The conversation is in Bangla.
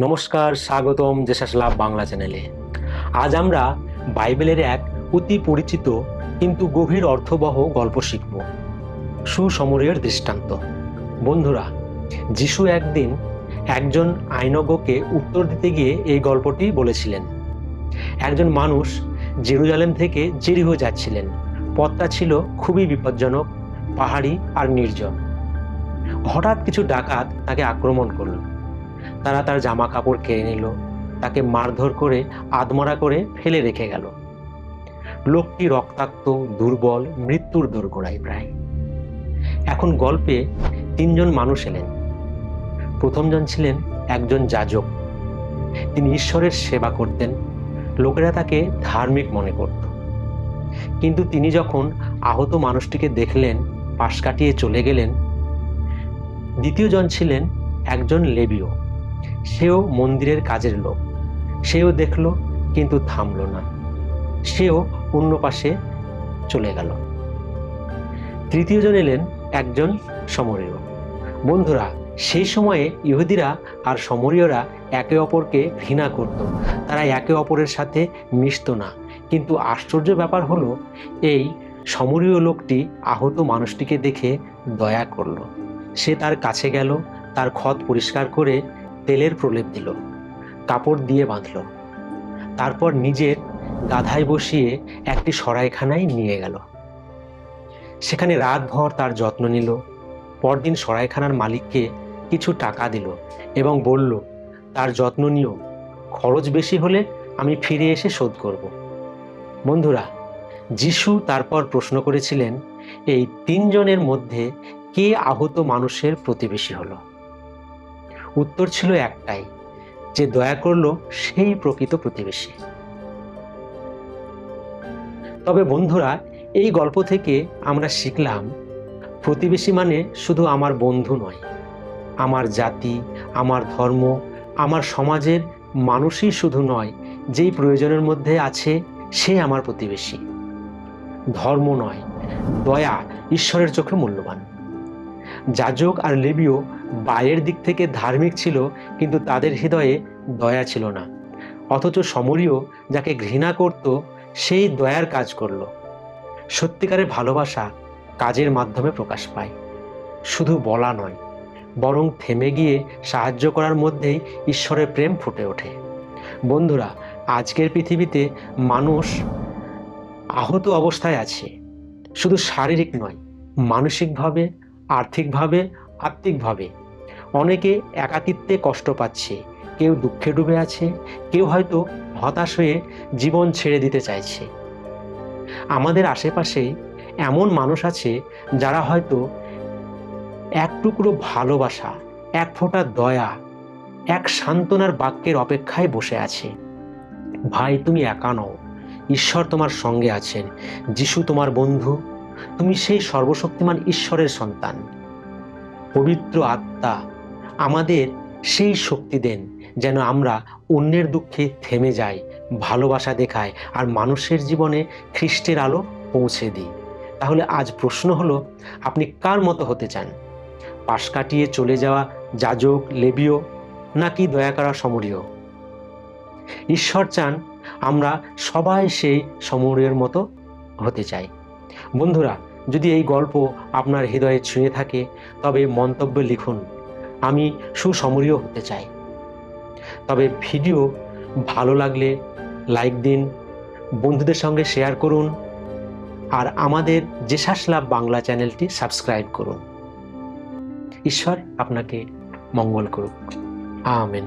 নমস্কার, স্বাগতম জেসাস লাভ বাংলা চ্যানেলে। আজ আমরা বাইবেলের এক অতি পরিচিত কিন্তু গভীর অর্থবহ গল্প শিখব। সুসমরের দৃষ্টান্ত। বন্ধুরা, যিশু একদিন একজন আইনজ্ঞকে উত্তর দিতে গিয়ে এই গল্পটি বলেছিলেন। একজন মানুষ জেরুজালেম থেকে জেরিহো যাচ্ছিলেন। পথটা ছিল খুবই বিপজ্জনক, পাহাড়ি আর নির্জন। হঠাৎ কিছু ডাকাত তাকে আক্রমণ করল। তারা তার জামা কাপড় কেড়ে নিল। তাকে মারধর করে আদমরা করে ফেলে রেখে গেল। লোকটি রক্তাক্ত, দুর্বল, মৃত্যুর দোরগোড়ায় প্রায় এখন গল্পে তিনজন মানুষ এলেন। প্রথমজন ছিলেন একজন যাজক। তিনি ঈশ্বরের সেবা করতেন। লোকেরা তাকে ধার্মিক মনে করত। কিন্তু তিনি যখন আহত মানুষটিকে দেখলেন, পাশ কাটিয়ে চলে গেলেন, দ্বিতীয়জন ছিলেন একজন লেবীয় সেও মন্দিরের কাজের লোক। সেও দেখল, কিন্তু থামল না। সেও অন্য পাশে চলে গেল। তৃতীয়জন এলেন একজন সমরীয়। বন্ধুরা সেই সময়ে ইহুদিরা আর সমরীয়রা একে অপরকে ঘৃণা করত। তারা একে অপরের সাথে মিশত না। কিন্তু আশ্চর্য ব্যাপার হলো, এই সমরীয় লোকটি আহত মানুষটিকে দেখে দয়া করল। সে তার কাছে গেল, তার ক্ষত পরিষ্কার করে তেলের প্রলেপ দিল, কাপড় দিয়ে বাঁধল। তারপর নিজের গাধায় বসিয়ে একটি সরাইখানায় নিয়ে গেল। সেখানে রাতভর তার যত্ন নিল, পরদিন সরাইখানার মালিককে কিছু টাকা দিল এবং বলল, তার যত্ন নিও, খরচ বেশি হলে আমি ফিরে এসে শোধ করব। বন্ধুরা, যিশু তারপর প্রশ্ন করেছিলেন, এই তিনজনের মধ্যে কে আহত মানুষের প্রতিবেশী হলো? উত্তর ছিল একটাই, যে দয়া করল সেই প্রকৃত প্রতিবেশী। তবে বন্ধুরা, এই গল্প থেকে আমরা শিখলাম, প্রতিবেশী মানে শুধু আমার বন্ধু নয়। আমার জাতি, আমার ধর্ম, আমার সমাজের মানুষই শুধু নয়, যেই প্রয়োজনের মধ্যে আছে সে আমার প্রতিবেশী। ধর্ম নয়, দয়া ঈশ্বরের চোখে মূল্যবান। যাজক আর লেবীয় বাইরের দিক থেকে ধার্মিক ছিল, কিন্তু তাদের হৃদয়ে দয়া ছিল না। অথচ সমরীয় যাকে ঘৃণা করত, সেই দয়ার কাজ করল। সত্যিকারের ভালোবাসা কাজের মাধ্যমে প্রকাশ পায়। শুধু বলা নয়, বরং থেমে গিয়ে সাহায্য করার মধ্যেই ঈশ্বরের প্রেম ফুটে ওঠে। বন্ধুরা, আজকের পৃথিবীতে মানুষ আহত অবস্থায় আছে। শুধু শারীরিক নয়, মানসিকভাবে আর্থিকভাবে, আত্মিকভাবে। অনেকে একাকিত্বে কষ্ট পাচ্ছে, কেউ দুঃখে ডুবে আছে, কেউ হয়তো হতাশ হয়ে জীবন ছেড়ে দিতে চাইছে। আমাদের আশেপাশে এমন মানুষ আছে যারা হয়তো এক টুকরো ভালোবাসা, এক ফোঁটা দয়া, এক সান্ত্বনার বাক্যের অপেক্ষায় বসে আছে। ভাই, তুমি একা নও। ঈশ্বর তোমার সঙ্গে আছেন। যিশু তোমার বন্ধু। তুমি সেই সর্বশক্তিমান ঈশ্বরের সন্তান। পবিত্র আত্মা আমাদের সেই শক্তি দেন যেন আমরা অন্যের দুঃখে থেমে যাই, ভালোবাসা দেখায় আর মানুষের জীবনে খ্রিস্টের আলো পৌঁছে দিই। তাহলে আজ প্রশ্ন হলো, আপনি কার মতো হতে চান? পাশ কাটিয়ে চলে যাওয়া যাজক, লেবীয় নাকি দয়া করা সমরীয়? ঈশ্বর চান আমরা সবাই সেই সমরীয়ের মতো হতে চাই। বন্ধুরা, যদি এই গল্প আপনার হৃদয়ে ছুঁয়ে থাকে, তবে মন্তব্য লিখুন, আমি সুসমরীয় হতে চাই। তবে ভিডিও ভালো লাগলে লাইক দিন, বন্ধুদের সঙ্গে শেয়ার করুন, আর আমাদের জেসাস লাভ বাংলা চ্যানেলটি সাবস্ক্রাইব করুন। ঈশ্বর আপনাকে মঙ্গল করুক। আমেন।